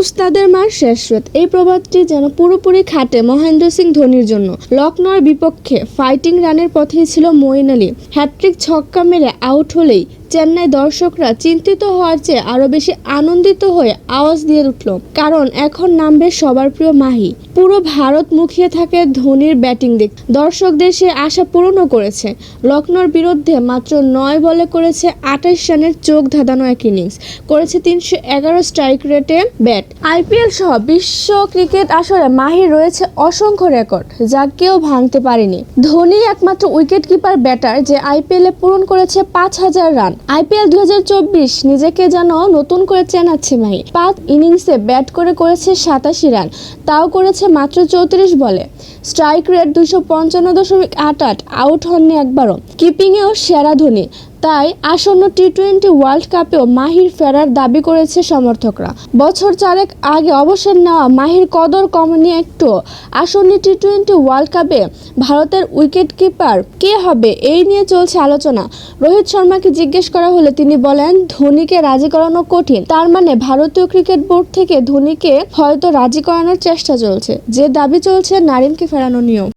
উস্তাদের মার শেষ এই প্রবাদটি যেন পুরোপুরি খাটে মহেন্দ্র সিং ধোনির জন্য। লখনৌর বিপক্ষে ফাইটিং রানের পথেই ছিল মইন আলী। হ্যাট্রিক ছক্কা মেরে আউট হলেই চেন্নাই দর্শকরা চিন্তিত হওয়ার চেয়ে আরও বেশি আনন্দিত হয়ে আওয়াজ দিয়ে উঠল, কারণ এখন নামবে সবার প্রিয় মাহি। পুরো ভারত মুখিয়ে থাকে ধোনির ব্যাটিং দিক। দর্শকদের সে আশা পূরণও করেছে। লখনৌর বিরুদ্ধে মাত্র নয় বলে করেছে আঠাশ রানের চোখ ধাঁধানো এক ইনিংস। করেছে তিনশো এগারো স্ট্রাইক রেটে ব্যাট। আইপিএল সহ বিশ্ব ক্রিকেট আসরে মাহির রয়েছে অসংখ্য রেকর্ড, যা কেউ ভাঙতে পারেনি। ধোনি একমাত্র উইকেট কিপার ব্যাটার, যে আইপিএলে পূরণ করেছে পাঁচ হাজার রান। আইপিএল দুই হাজার চব্বিশ নিজেকে যেন নতুন করে চেনাচ্ছে মাহি। পাঁচ ইনিংসে ব্যাট করে করেছে সাতাশি রান, তাও করেছে মাত্র চৌত্রিশ বলে। স্ট্রাইক রেট দুশো পঞ্চান্ন দশমিক আট আট, আউট হননি একবারও। কিপিংয়েও সেরা ধোনি। তাই আসন্ন টি টোয়েন্টি ওয়ার্ল্ড কাপেও মাহির ফেরার দাবি করেছে সমর্থকরা। বছর চারেক আগে অবসর নেওয়া মাহির কদর কমেনি একটু। আসন্ন টি টোয়েন্টি ওয়ার্ল্ড কাপে ভারতের উইকেট কিপার কে হবে এই নিয়ে চলছে আলোচনা। রোহিত শর্মাকে জিজ্ঞেস করা হলে তিনি বলেন, ধোনিকে রাজি করানো কঠিন। তার মানে ভারতীয় ক্রিকেট বোর্ড থেকে ধোনিকে হয়তো রাজি করানোর চেষ্টা চলছে। যে দাবি চলছে, নারিনকে ফেরানো নিয়েও